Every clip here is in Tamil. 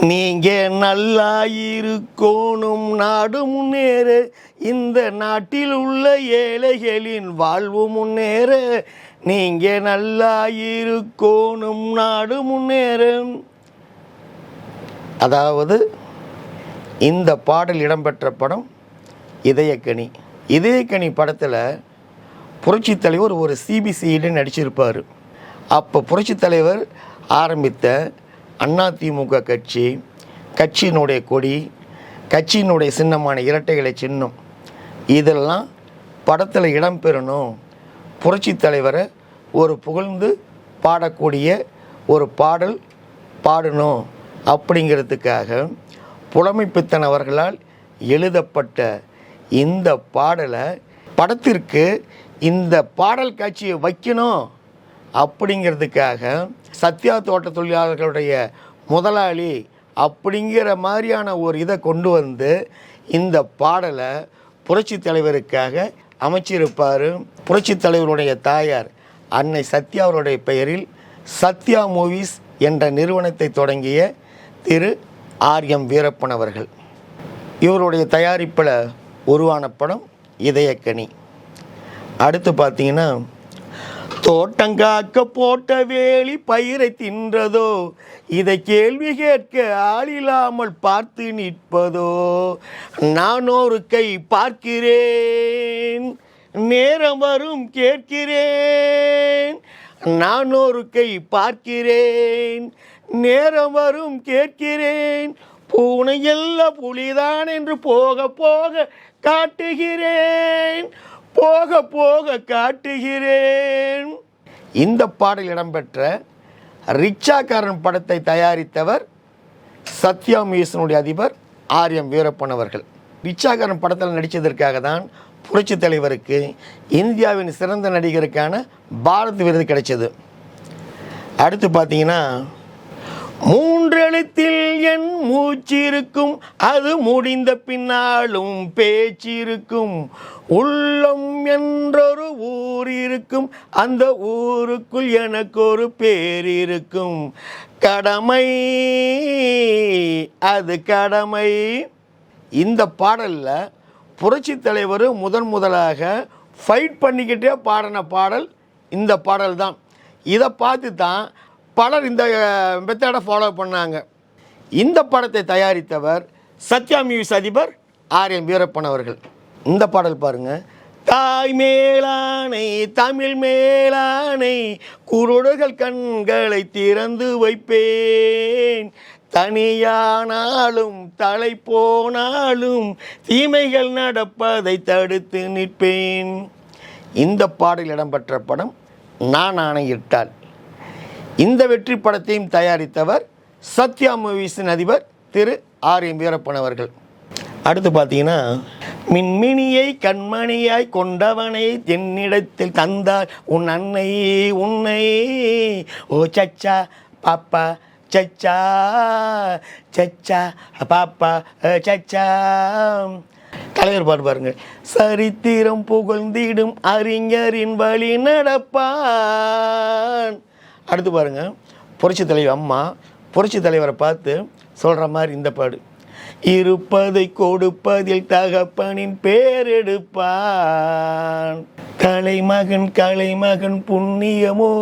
நீங்க நல்லா இருக்கோணும் நாடு முன்னேற. இந்த நாட்டில் உள்ள ஏழைகளின் வாழ்வு முன்னேற. நீங்க நல்லா இருக்கோணும் நாடு முன்னேற. அதாவது இந்த பாடல் இடம்பெற்ற படம் இதயக்கனி. இதயக்கனி படத்தில் புரட்சித் தலைவர் ஒரு சிபிசியிட நடிச்சிருப்பார். அப்போ புரட்சித் தலைவர் ஆரம்பித்த அதிமுக கட்சி கட்சியினுடைய கொடி கட்சியினுடைய சின்னமான இரட்டைகளை சின்னம். இதெல்லாம் படத்தில் இடம்பெறணும் புரட்சித் தலைவரை ஒரு புகழ்ந்து பாடக்கூடிய ஒரு பாடல் பாடணும் அப்படிங்கிறதுக்காக புலமைப்பித்தன் அவர்களால் எழுதப்பட்ட இந்த பாடலை படத்திற்கு இந்த பாடல் காட்சியை வைக்கணும். அப்படிங்கிறதுக்காக சத்யா தோட்ட தொழிலாளர்களுடைய முதலாளி அப்படிங்கிற மாதிரியான ஒரு இதை கொண்டு வந்து இந்த பாடலை புரட்சி தலைவருக்காக அமைச்சிருப்பார். புரட்சி தலைவருடைய தாயார் அன்னை சத்யா அவருடைய பெயரில் சத்யா மூவிஸ் என்ற நிறுவனத்தை தொடங்கிய திரு ஆர் எம் வீரப்பன் அவர்கள். இவருடைய தயாரிப்பில் உருவான படம் இதயக்கனி. அடுத்து பார்த்தீங்கன்னா தோட்டங்காக்க போட்ட வேலி பயிரை தின்றதோ? இதை கேள்வி கேட்க ஆளில்லாமல் பார்த்து நிற்பதோ? நான் ஒரு கை பார்க்கிறேன் நேரம் வரும் கேட்கிறேன். நான் ஒரு கை பார்க்கிறேன் நேரம் வரும் கேட்கிறேன். பூனை எல்லாம் புலிதான் என்று போக போக காட்டுகிறேன். போக போக காட்டுகிறேன். இந்த பாடல் இடம்பெற்ற ரிக்ஷாக்காரன் படத்தை தயாரித்தவர் சத்யா மியூசனுடைய அதிபர் ஆர் எம் வீரப்பன் அவர்கள். ரிக்ஷாக்காரன் படத்தில் நடித்ததற்காக தான் புரட்சி தலைவருக்கு இந்தியாவின் சிறந்த நடிகருக்கான பாரத் விருது கிடைச்சது. அடுத்து பார்த்தீங்கன்னா மூன்றெழுத்தில் என் மூச்சிருக்கும். அது முடிந்த பின்னாலும் பேச்சிருக்கும். உள்ளம் என்றொரு ஊர் இருக்கும் அந்த ஊருக்குள் எனக்கு ஒரு பேர் இருக்கும் கடமை அது கடமை. இந்த பாடலில் புரட்சி தலைவர் முதன் முதலாக ஃபைட் பண்ணிக்கிட்டே பாடின பாடல் இந்த பாடல் தான் இதை பார்த்து தான் பலர் இந்த மெத்தடை ஃபாலோ பண்ணாங்க. இந்த படத்தை தயாரித்தவர் சத்யா மியூஸ் அதிபர் ஆர் எம் வீரப்பன் அவர்கள். இந்த பாடல் பாருங்கள் தாய் மேலானை தமிழ் மேலானை குருடுகள் கண்களை திறந்து வைப்பேன். தனியானாலும் தலை போனாலும் தீமைகள் நடப்பதை தடுத்து நிற்பேன். இந்த பாடல் இடம்பெற்ற படம் நான் ஆணையிட்டால். இந்த வெற்றி படத்தையும் தயாரித்தவர் சத்யா மூவிஸின் அதிபர் திரு ஆர் எம் வீரப்பன் அவர்கள். அடுத்து பார்த்தீங்கன்னா மின்மினியை கண்மணியாய் கொண்டவனை என்னிடத்தில் தந்தார். உன் அன்னை உன்னை. ஓ சச்சா பாப்பா சச்சா சச்சா பாப்பா சச்சா. தலைவர் பாட்டு பாருங்க. சரித்திரம் புகழ்ந்திடும் அறிஞரின் வழி நடப்பான். அடுத்து பாருங்க புரட்சி தலைவர் அம்மா புரட்சி தலைவரை பார்த்து சொல்கிற மாதிரி இந்த பாடு. இருப்பதை கொடுப்பதில் தகப்பனின் பேரெடுப்பான். கலைமகன் கலைமகன் புண்ணியமோ?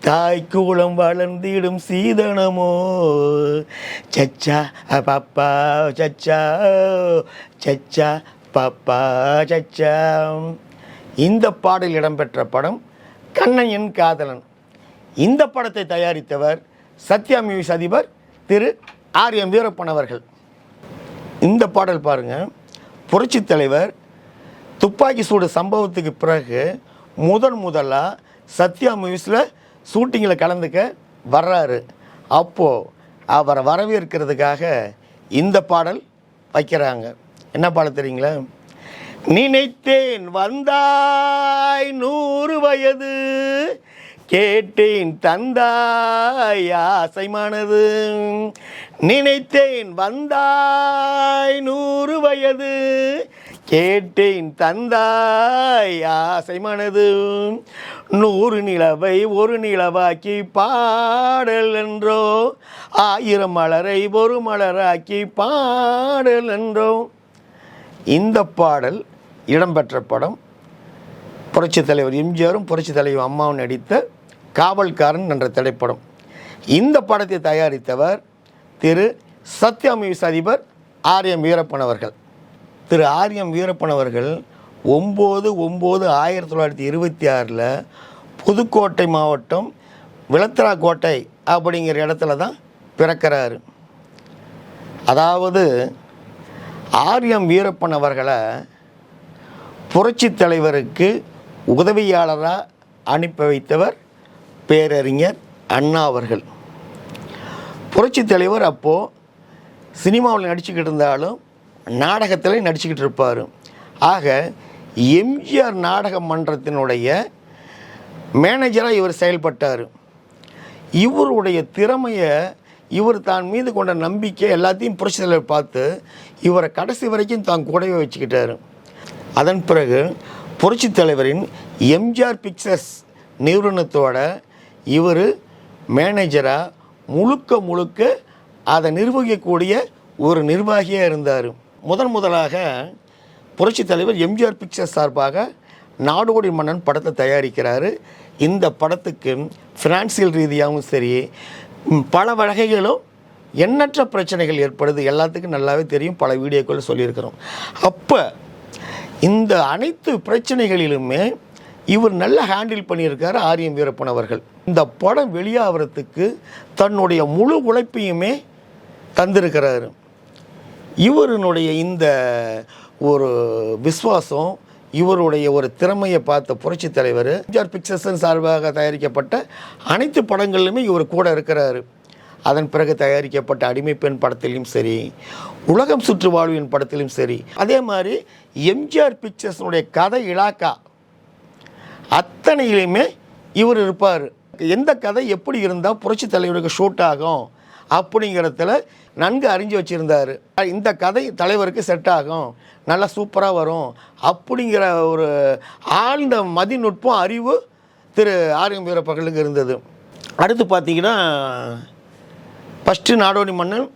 தாய் கூலம் வளர்ந்திடும் சீதனமோ? சச்சா பப்பா பாப்பா சச்சா சச்சா பாப்பா சச்சா. இந்த பாடல் இடம்பெற்ற படம் கண்ணையன் காதலன். இந்த படத்தை தயாரித்தவர் சத்யா மியூஸ் அதிபர் திரு ஆர் எம் வீரப்பன் அவர்கள். இந்த பாடல் பாருங்க. புரட்சி தலைவர் துப்பாக்கி சூடு சம்பவத்துக்கு பிறகு முதன் முதலாக சத்யா மியூஸில் ஷூட்டிங்கில் கலந்துக்க வர்றாரு. அப்போது அவரை வரவேற்கிறதுக்காக இந்த பாடல் வைக்கிறாங்க. என்ன பாடல் தெரியுங்களா? நினைத்தேன் வந்தாய் நூறு வயது கேட்டேன் தந்தாய் ஆசைமானது. நினைத்தேன் வந்தாய் நூறு வயது கேட்டேன் தந்தாய் ஆசை மனது நூறு நிலவை ஒரு நிலவாக்கி பாடல் என்றோ ஆயிரம் மலரை ஒரு மலராக்கி பாடல் என்றோ. இந்த பாடல் இடம்பெற்ற படம். புரட்சித் தலைவர் எம்ஜிஆரும் புரட்சித் தலைவர் அம்மாவும் நடித்த காவல்காரன் என்ற திரைப்படம். இந்த படத்தை தயாரித்தவர் திரு சத்யா மியூஸ் அதிபர் ஆர்எம் வீரப்பன் அவர்கள். திரு ஆரியம் வீரப்பன் அவர்கள் ஒம்பது ஒம்பது ஆயிரத்தி தொள்ளாயிரத்தி இருபத்தி ஆறில் புதுக்கோட்டை மாவட்டம் விளத்திராக்கோட்டை அப்படிங்கிற இடத்துல தான் பிறக்கிறாரு. அதாவது ஆரியம் வீரப்பன் அவர்களை புரட்சித் தலைவருக்கு உதவியாளராக அனுப்பி வைத்தவர் பேரறிஞர் அண்ணா அவர்கள். புரட்சி தலைவர் அப்போது சினிமாவில் நடிச்சுக்கிட்டு இருந்தாலும் நாடகத்தில் நடிச்சுக்கிட்டு இருப்பார். ஆக எம்ஜிஆர் நாடக மன்றத்தினுடைய மேனேஜராக இவர் செயல்பட்டார். இவருடைய திறமையை இவர் தான் மீது கொண்ட நம்பிக்கை எல்லாத்தையும் புரட்சி தலைவர் பார்த்து இவரை கடைசி வரைக்கும் தான் கூடவே வச்சுக்கிட்டாரு. அதன் பிறகு புரட்சி தலைவரின் எம்ஜிஆர் பிக்சர்ஸ் நிறுவனத்தோட இவர் மேனேஜராக முழுக்க முழுக்க அதை நிர்வகிக்கக்கூடிய ஒரு நிர்வாகியாக இருந்தார். முதன் முதலாக புரட்சி தலைவர் எம்ஜிஆர் பிக்சர்ஸ் சார்பாக நாடோடி மன்னன் படத்தை தயாரிக்கிறாரு. இந்த படத்துக்கு ஃபினான்சியல் ரீதியாகவும் சரி பல வகைகளும் எண்ணற்ற பிரச்சனைகள் ஏற்படுது. எல்லாத்துக்கும் நல்லாவே தெரியும். பல வீடியோக்கள் சொல்லியிருக்கிறோம். அப்போ இந்த அனைத்து பிரச்சனைகளிலுமே இவர் நல்லா ஹேண்டில் பண்ணியிருக்காரு ஆரியம் வீரப்பன் அவர்கள். இந்த படம் வெளியாகிறதுக்கு தன்னுடைய முழு உழைப்பையுமே தந்திருக்கிறாரு. இவருனுடைய இந்த ஒரு விஸ்வாசம் இவருடைய ஒரு திறமையை பார்த்த புரட்சி தலைவர் எம்ஜிஆர் பிக்சர்ஸின் சார்பாக தயாரிக்கப்பட்ட அனைத்து படங்களிலுமே இவர் கூட இருக்கிறாரு. அதன் பிறகு தயாரிக்கப்பட்ட அடிமைப்பெண் படத்திலையும் படத்திலும் சரி உலகம் சுற்று வாழ்வின் படத்திலும் சரி அதே மாதிரி எம்ஜிஆர் பிக்சர்ஸினுடைய கதை இலாக்கா அத்தனையிலையுமே இவர் இருப்பார். எந்த கதை எப்படி இருந்தால் புரட்சி தலைவருக்கு ஷூட் ஆகும் அப்படிங்கிறதுல நன்கு அறிஞ்சு வச்சுருந்தார். இந்த கதை தலைவருக்கு செட் ஆகும் நல்லா சூப்பராக வரும் அப்படிங்கிற ஒரு ஆழ்ந்த மதிநுட்பம் அறிவு திரு ஆரியம் வீரப்பகலுக்கு இருந்தது. அடுத்து பார்த்தீங்கன்னா ஃபஸ்ட்டு நாடோடி மன்னன்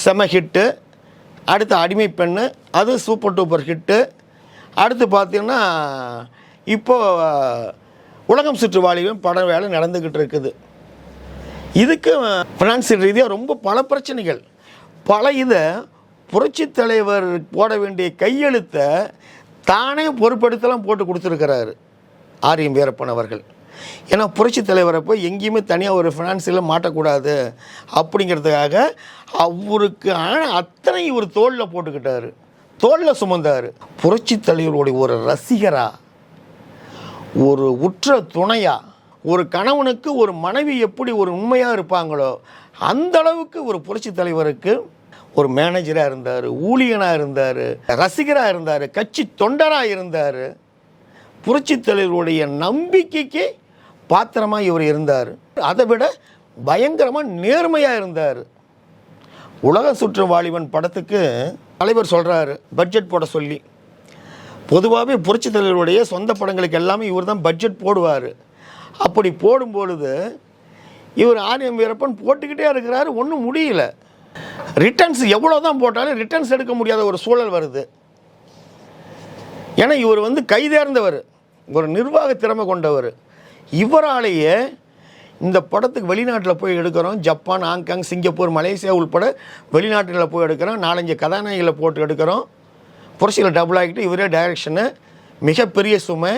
செம ஹிட்டு. அடுத்து அடிமை பெண்ணு அது சூப்பர் டூப்பர் ஹிட்டு. அடுத்து பார்த்திங்கன்னா இப்போது உலகம் சுற்று வாலிபம் வேலை நடந்துக்கிட்டு இருக்குது. இதுக்கு ஃபினான்சியல் ரீதியாக ரொம்ப பல பிரச்சனைகள். பல இதை புரட்சி தலைவர் போட வேண்டிய கையெழுத்தை தானே பொறுப்பெடுத்தெல்லாம் போட்டு கொடுத்துருக்கிறாரு ஆரியம் வீரப்பன் அவர்கள். ஏன்னா புரட்சி தலைவரை போய் எங்கேயுமே தனியாக ஒரு ஃபினான்ஸில் மாட்டக்கூடாது அப்படிங்கிறதுக்காக அவருக்கு ஆனால் அத்தனை இவர் தோளில் போட்டுக்கிட்டார். தோளில் சுமந்தார். புரட்சி தலைவருடைய ஒரு ரசிகராக ஒரு உற்ற துணையாக ஒரு கணவனுக்கு ஒரு மனைவி எப்படி ஒரு உண்மையாக இருப்பாங்களோ அந்த அளவுக்கு ஒரு புரட்சி தலைவருக்கு ஒரு மேனேஜராக இருந்தார் ஊழியனாக இருந்தார் ரசிகராக இருந்தார் கட்சி தொண்டராக இருந்தார். புரட்சி தலைவருடைய நம்பிக்கைக்கு பாத்திரமாக இவர் இருந்தார். அதை விட பயங்கரமாக நேர்மையாக இருந்தார். உலக சுற்று வாலிபன் படத்துக்கு தலைவர் சொல்கிறாரு பட்ஜெட் போட சொல்லி. பொதுவாகவே புரட்சி தலைவருடைய சொந்த படங்களுக்கு எல்லாமே இவர் தான் பட்ஜெட் போடுவார். அப்படி போடும்பொழுது இவர் ஆரியம் வீரப்பன் போட்டுக்கிட்டே இருக்கிறாரு ஒன்றும் முடியல. ரிட்டர்ன்ஸ் எவ்வளோ தான் போட்டாலும் ரிட்டர்ன்ஸ் எடுக்க முடியாத ஒரு சூழல் வருது. ஏன்னா இவர் வந்து கைதேர்ந்தவர் ஒரு நிர்வாக திறமை கொண்டவர். இவராலேயே இந்த படத்துக்கு வெளிநாட்டில் போய் எடுக்கிறோம். ஜப்பான் ஹாங்காங் சிங்கப்பூர் மலேசியா உள்பட வெளிநாட்டில் போய் எடுக்கிறோம். நாலஞ்சு கதாநாயகிகளை போட்டு எடுக்கிறோம். புரட்சியில் டபுள் ஆகிட்டு இவரே டைரக்ஷனு மிகப்பெரிய சுமை.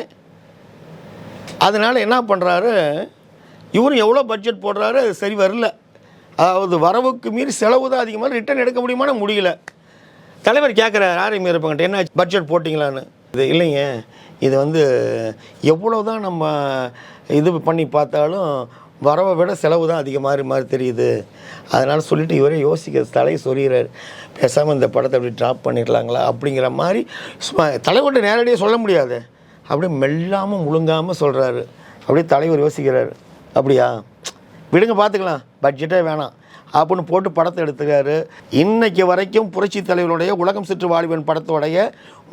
அதனால் என்ன பண்ணுறாரு இவரும் எவ்வளோ பட்ஜெட் போடுறாரு? அது சரி வரல. அதாவது வரவுக்கு மீறி செலவு தான் அதிகமாக ரிட்டர்ன் எடுக்க முடியுமான்னு முடியல. தலைவர் கேட்குறாரு ஆரியம் இருப்பாங்கட்ட என்ன பட்ஜெட் போட்டிங்களான்னு? இது இல்லைங்க. இது வந்து எவ்வளோ தான் நம்ம இது பண்ணி பார்த்தாலும் வரவை விட செலவு தான் அதிகமாக மாதிரி தெரியுது. அதனால் சொல்லிட்டு இவரே யோசிக்க தலையை சொல்கிறார் பேசாமல் இந்த படத்தை அப்படி ட்ராப் பண்ணிடலாங்களா அப்படிங்கிற மாதிரி சும்மா தலைவர்கிட்ட நேரடியாக சொல்ல முடியாது. அப்படியே மெல்லாமல் முழுங்காமல் சொல்கிறாரு அப்படியே தலைவர் யோசிக்கிறாரு. அப்படியா? விடுங்க பார்த்துக்கலாம் பட்ஜெட்டே வேணாம். அப்படின்னு போட்டு படத்தை எடுத்துக்காரு இன்னைக்கு வரைக்கும் புரட்சி தலைவருடைய உலகம் சுற்று வாலிபன் படத்தோடைய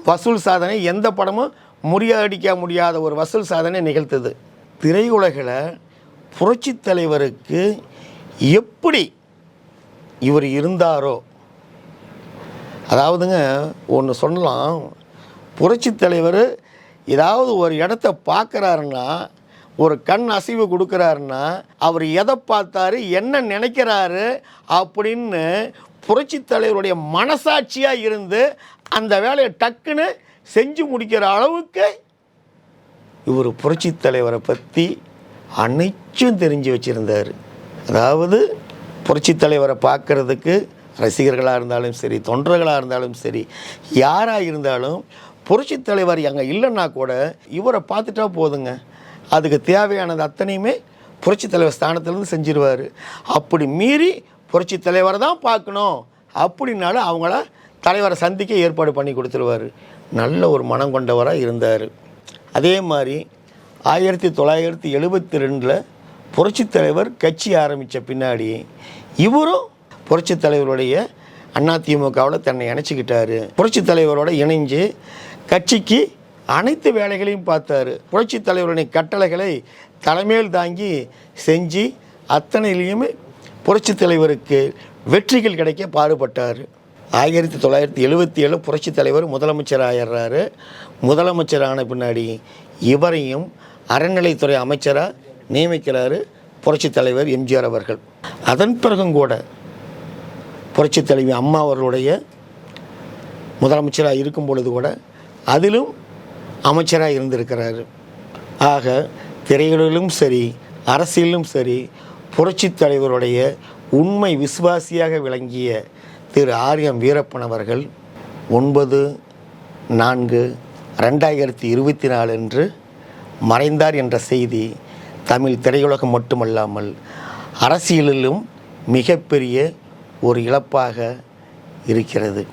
வசூல் சாதனை எந்த படமும் முறியடிக்க முடியாத ஒரு வசூல் சாதனை நிகழ்த்துது. திரையுலகில் புரட்சி தலைவருக்கு எப்படி இவர் இருந்தாரோ அதாவதுங்க ஒன்று சொல்லலாம். புரட்சி தலைவர் ஏதாவது ஒரு இடத்த பார்க்குறாருன்னா ஒரு கண் அசைவு கொடுக்குறாருன்னா அவர் எதை பார்த்தாரு என்ன நினைக்கிறாரு அப்படின்னு புரட்சி தலைவருடைய மனசாட்சியாக இருந்து அந்த வேலையை டக்குன்னு செஞ்சு முடிக்கிற அளவுக்கு இவர் புரட்சி தலைவரை பற்றி அனைத்தும் தெரிஞ்சு வச்சுருந்தார். அதாவது புரட்சி தலைவரை பார்க்குறதுக்கு ரசிகர்களாக இருந்தாலும் சரி தொண்டர்களாக இருந்தாலும் சரி யாராக இருந்தாலும் புரட்சி தலைவர் அங்கே இல்லைன்னா கூட இவரை பார்த்துட்டா போதுங்க. அதுக்கு தேவையானது அத்தனையுமே புரட்சி தலைவர் ஸ்தானத்துலேருந்து செஞ்சிருவார். அப்படி மீறி புரட்சி தலைவரை தான் பார்க்கணும். அப்படின்னாலும் அவங்கள தலைவரை சந்திக்க ஏற்பாடு பண்ணி கொடுத்துருவார். நல்ல ஒரு மனம் கொண்டவராக இருந்தார். அதே மாதிரி ஆயிரத்தி தொள்ளாயிரத்தி எழுபத்தி ரெண்டில் புரட்சித் தலைவர் கட்சி ஆரம்பித்த பின்னாடி இவரும் புரட்சித் தலைவருடைய அதிமுகவில் தன்னை இணைச்சிக்கிட்டாரு. புரட்சித் தலைவரோட இணைஞ்சு கட்சிக்கு அனைத்து வேலைகளையும் பார்த்தாரு. புரட்சித் தலைவருடைய கட்டளைகளை தலைமையில் தாங்கி செஞ்சு அத்தனையிலையுமே புரட்சித் தலைவருக்கு வெற்றிகள் கிடைக்க பாடுபட்டார். ஆயிரத்தி தொள்ளாயிரத்தி எழுபத்தி ஏழு புரட்சி தலைவர் முதலமைச்சர் ஆயிடுறாரு முதலமைச்சர் ஆன பின்னாடி இவரையும் அறநிலைத்துறை அமைச்சராக நியமிக்கிறாரு புரட்சி தலைவர் எம்ஜிஆர் அவர்கள். அதன் பிறகும் கூட புரட்சி தலைவி அம்மா அவர்களுடைய முதலமைச்சராக இருக்கும் பொழுது கூட அதிலும் அமைச்சராக இருந்திருக்கிறாரு. ஆக திரையுலகிலும் சரி அரசியலும் சரி புரட்சி தலைவருடைய உண்மை விசுவாசியாக விளங்கிய திரு ஆரியம் வீரப்பன் அவர்கள் ஒன்பது நான்கு ரெண்டாயிரத்தி இருபத்தி நாலு அன்று மறைந்தார் என்ற செய்தி தமிழ் திரையுலகம் மட்டுமல்லாமல் அரசியலிலும் மிகப்பெரிய ஒரு இழப்பாக இருக்கிறது.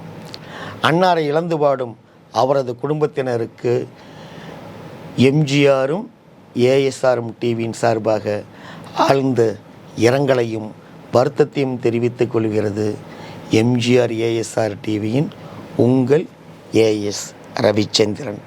அன்னாரை இழந்து பாடும் அவரது குடும்பத்தினருக்கு எம்ஜிஆரும் ஏஎஸ்ஆரும் டிவியின் சார்பாக ஆழ்ந்த இரங்கலையும் வருத்தத்தையும் தெரிவித்துக் கொள்கிறது. எம்ஜிஆர் ஏஎஸ்ஆர் டிவியின் உங்கள் ஏஎஸ் ரவிச்சந்திரன்.